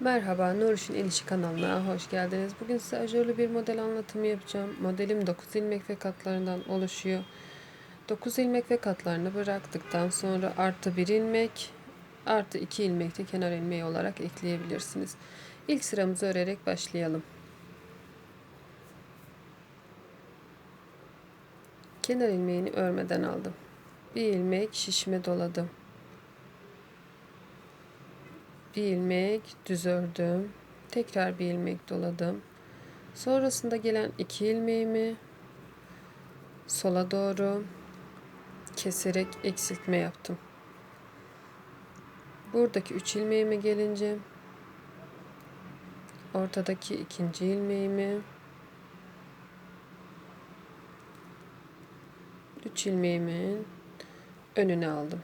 Merhaba, Nuriş'in El İşi kanalına hoş geldiniz. Bugün size ajurlu bir model anlatımı yapacağım. Modelim 9 ilmek ve katlarından oluşuyor. 9 ilmek ve katlarını bıraktıktan sonra artı 1 ilmek, artı 2 ilmek de kenar ilmeği olarak ekleyebilirsiniz. İlk sıramızı örerek başlayalım. Kenar ilmeğini örmeden aldım. Bir ilmek şişme doladım. Bir ilmek düz ördüm. Tekrar bir ilmek doladım. Sonrasında gelen iki ilmeğimi sola doğru keserek eksiltme yaptım. Buradaki üç ilmeğime gelince ortadaki ikinci ilmeğimi üç ilmeğimin önüne aldım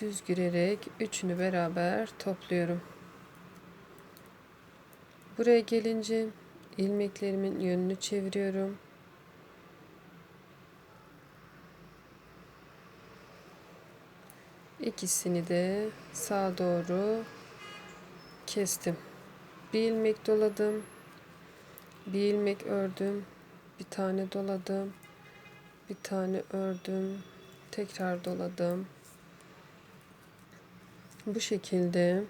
düz girerek üçünü beraber topluyorum. Buraya gelince ilmeklerimin yönünü çeviriyorum. İkisini de sağa doğru kestim. Bir ilmek doladım. Bir ilmek ördüm. Bir tane doladım. Bir tane ördüm. Tekrar doladım bu şekilde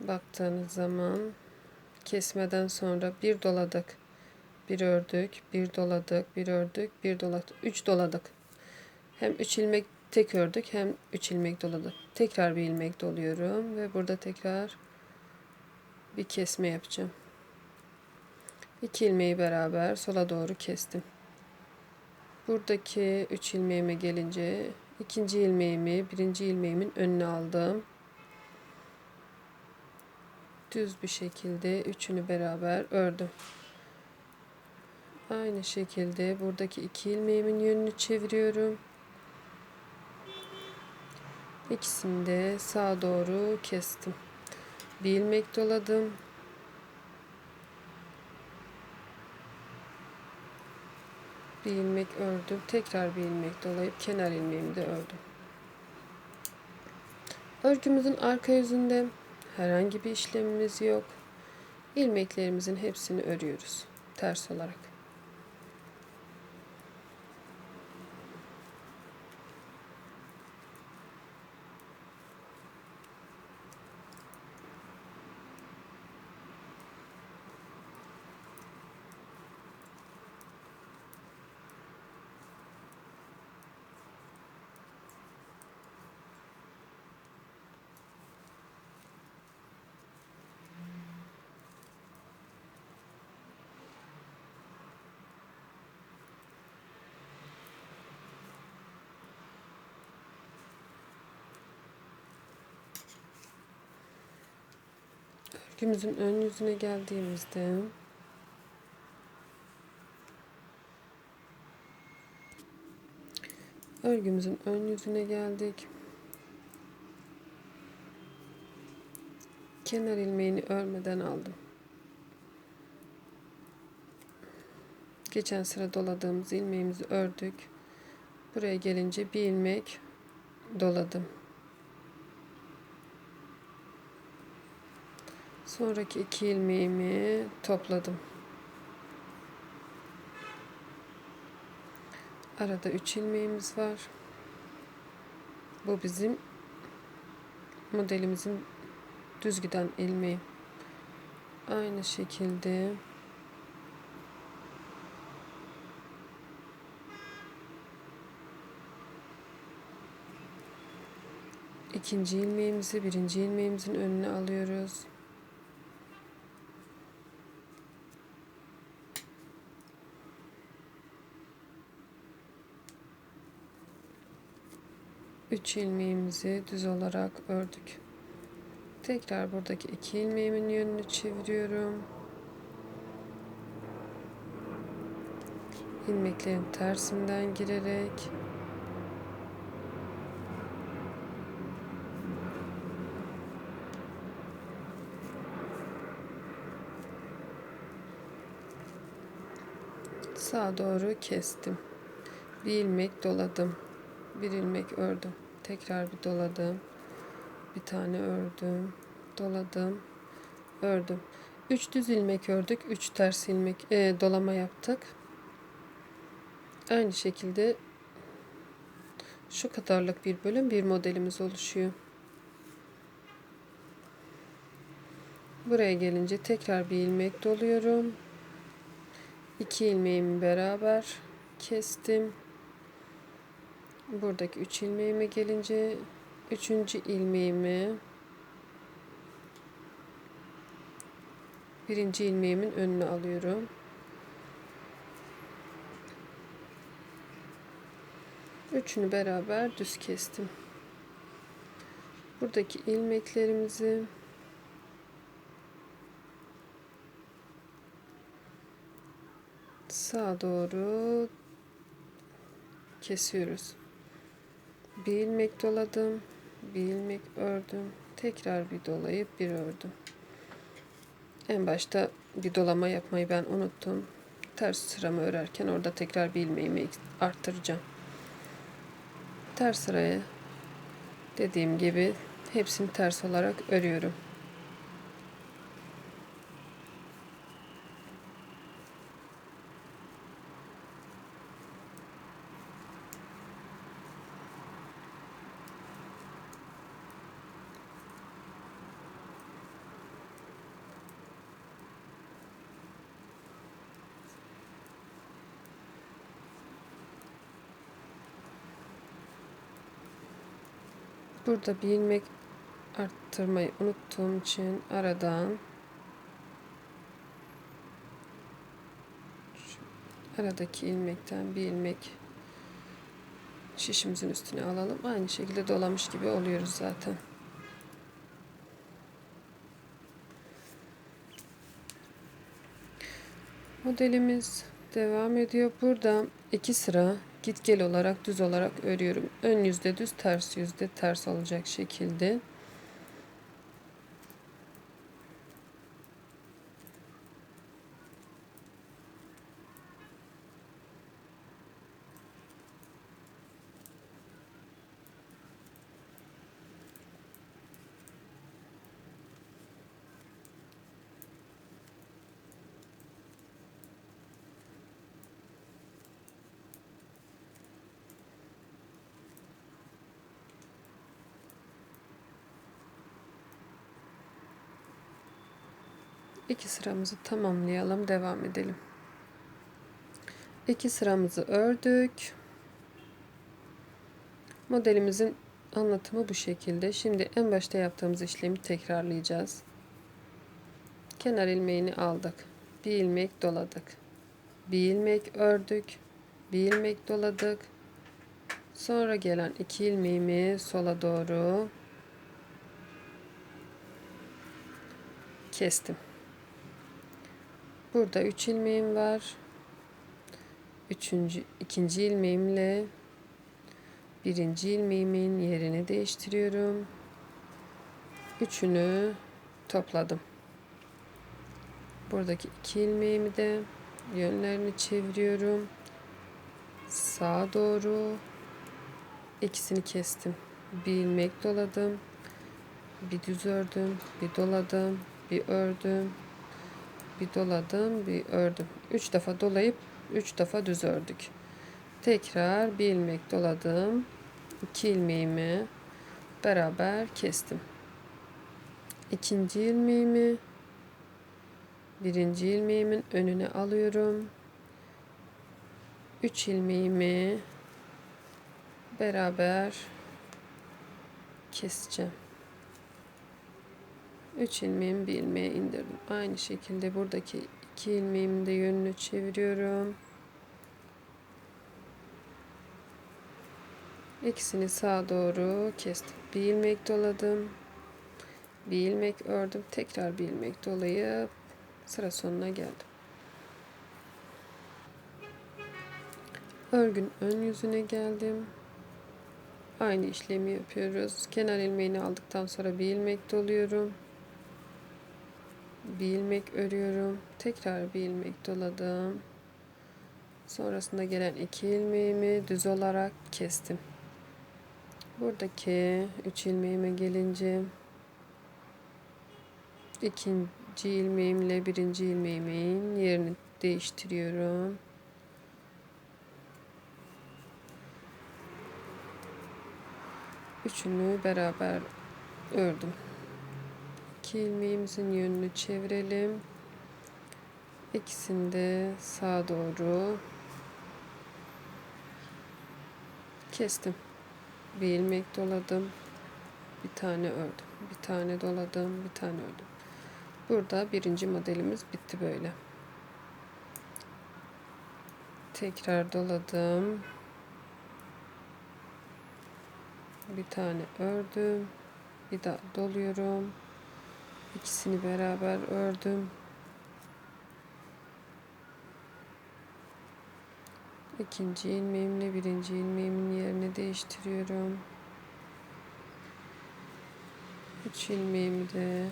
baktığınız zaman kesmeden sonra bir doladık bir ördük bir doladık bir ördük bir doladık üç doladık. Hem üç ilmek tek ördük hem üç ilmek doladık. Tekrar bir ilmek doluyorum ve burada tekrar bir kesme yapacağım. İki ilmeği beraber sola doğru kestim. Buradaki üç ilmeğime gelince ikinci ilmeğimi birinci ilmeğimin önüne aldım. Düz bir şekilde üçünü beraber ördüm. Aynı şekilde buradaki iki ilmeğimin yönünü çeviriyorum. İkisini de sağa doğru kestim. Bir ilmek doladım. Bir ilmek ördüm. Tekrar bir ilmek dolayıp kenar ilmeğimi de ördüm. Örgümüzün arka yüzünde herhangi bir işlemimiz yok. İlmeklerimizin hepsini örüyoruz ters olarak. Örgümüzün ön yüzüne geldiğimizde örgümüzün ön yüzüne geldik. Kenar ilmeğini örmeden aldım. Geçen sıra doladığımız ilmeğimizi ördük. Buraya gelince bir ilmek doladım. Sonraki iki ilmeğimi topladım. Arada üç ilmeğimiz var. Bu bizim modelimizin düz giden ilmeği. Aynı şekilde ikinci ilmeğimizi birinci ilmeğimizin önüne alıyoruz. Üç ilmeğimizi düz olarak ördük. Tekrar buradaki iki ilmeğimin yönünü çeviriyorum. ilmeklerin tersinden girerek sağa doğru kestim. Bir ilmek doladım bir ilmek ördüm. Tekrar bir doladım. Bir tane ördüm. Doladım. Ördüm. 3 düz ilmek ördük. 3 ters ilmek e, dolama yaptık. Aynı şekilde şu kadarlık bir bölüm bir modelimiz oluşuyor. Buraya gelince tekrar bir ilmek doluyorum. 2 ilmeğimi beraber kestim buradaki 3 ilmeğime gelince üçüncü ilmeğimi birinci ilmeğimin önüne alıyorum. Üçünü beraber düz kestim. Buradaki ilmeklerimizi sağa doğru kesiyoruz. Bir ilmek doladım, bir ilmek ördüm, tekrar bir dolayıp bir ördüm. En başta bir dolama yapmayı ben unuttum. Ters sıramı örerken orada tekrar bir ilmeğimi arttıracağım. Ters sıraya dediğim gibi hepsini ters olarak örüyorum. Burada bir ilmek arttırmayı unuttuğum için aradan aradaki ilmekten bir ilmek şişimizin üstüne alalım. Aynı şekilde dolamış gibi oluyoruz zaten. Modelimiz devam ediyor. Burada iki sıra git gel olarak düz olarak örüyorum. Ön yüzde düz, ters yüzde ters olacak şekilde. İki sıramızı tamamlayalım. Devam edelim. İki sıramızı ördük. Modelimizin anlatımı bu şekilde. Şimdi en başta yaptığımız işlemi tekrarlayacağız. Kenar ilmeğini aldık. Bir ilmek doladık. Bir ilmek ördük. Bir ilmek doladık. Sonra gelen iki ilmeğimi sola doğru kestim. Burada 3 ilmeğim var. Üçüncü, ikinci ilmeğimle birinci ilmeğimin yerini değiştiriyorum. Üçünü topladım. Buradaki iki ilmeğimi de yönlerini çeviriyorum. Sağa doğru ikisini kestim. Bir ilmek doladım. Bir düz ördüm. Bir doladım. Bir ördüm bir doladım bir ördüm. 3 defa dolayıp 3 defa düz ördük. Tekrar bir ilmek doladım 2 ilmeğimi beraber kestim. İkinci ilmeğimi birinci ilmeğimin önüne alıyorum. 3 ilmeğimi beraber keseceğim 3 ilmeğimi bir ilmeğe indirdim. Aynı şekilde buradaki 2 ilmeğimi de yönünü çeviriyorum. İkisini sağa doğru kestim. Bir ilmek doladım. Bir ilmek ördüm. Tekrar bir ilmek dolayıp sıra sonuna geldim. Örgün ön yüzüne geldim. Aynı işlemi yapıyoruz. Kenar ilmeğini aldıktan sonra bir ilmek doluyorum bir ilmek örüyorum. Tekrar bir ilmek doladım. Sonrasında gelen iki ilmeğimi düz olarak kestim. Buradaki üç ilmeğime gelince ikinci ilmeğimle birinci ilmeğimin yerini değiştiriyorum. Üçünü beraber ördüm. İki ilmeğimizin yönünü çevirelim. İkisini de sağa doğru kestim. Bir ilmek doladım. Bir tane ördüm. Bir tane doladım. Bir tane ördüm. Burada birinci modelimiz bitti böyle. Tekrar doladım. Bir tane ördüm. Bir daha doluyorum. İkisini beraber ördüm. İkinci ilmeğimle birinci ilmeğimin yerini değiştiriyorum. Üç ilmeğimi de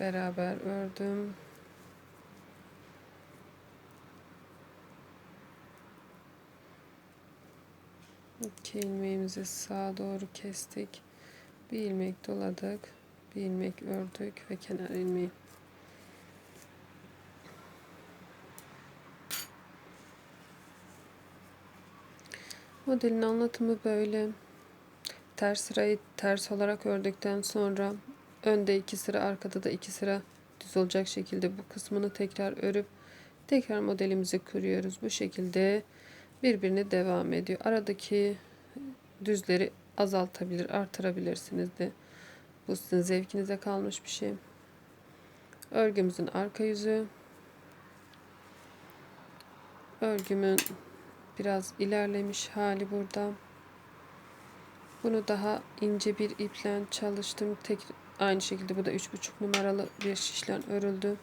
beraber ördüm. İki ilmeğimizi sağa doğru kestik. Bir ilmek doladık. İlmek ördük ve kenar ilmeği. Modelin anlatımı böyle. Ters sırayı ters olarak ördükten sonra önde iki sıra arkada da iki sıra düz olacak şekilde bu kısmını tekrar örüp tekrar modelimizi kuruyoruz. Bu şekilde birbirine devam ediyor. Aradaki düzleri azaltabilir, artırabilirsiniz de. Bu sizin zevkinize kalmış bir şey. Örgümüzün arka yüzü. Örgümün biraz ilerlemiş hali burada. Bunu daha ince bir iple çalıştım. Tek aynı şekilde bu da 3,5 numaralı bir şişlen örüldü.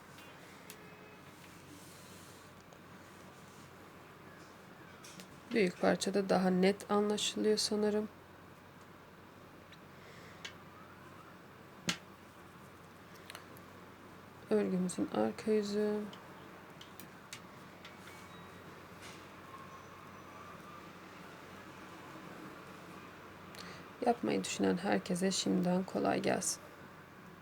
Büyük parçada daha net anlaşılıyor sanırım. Örgümüzün arka yüzü. Yapmayı düşünen herkese şimdiden kolay gelsin.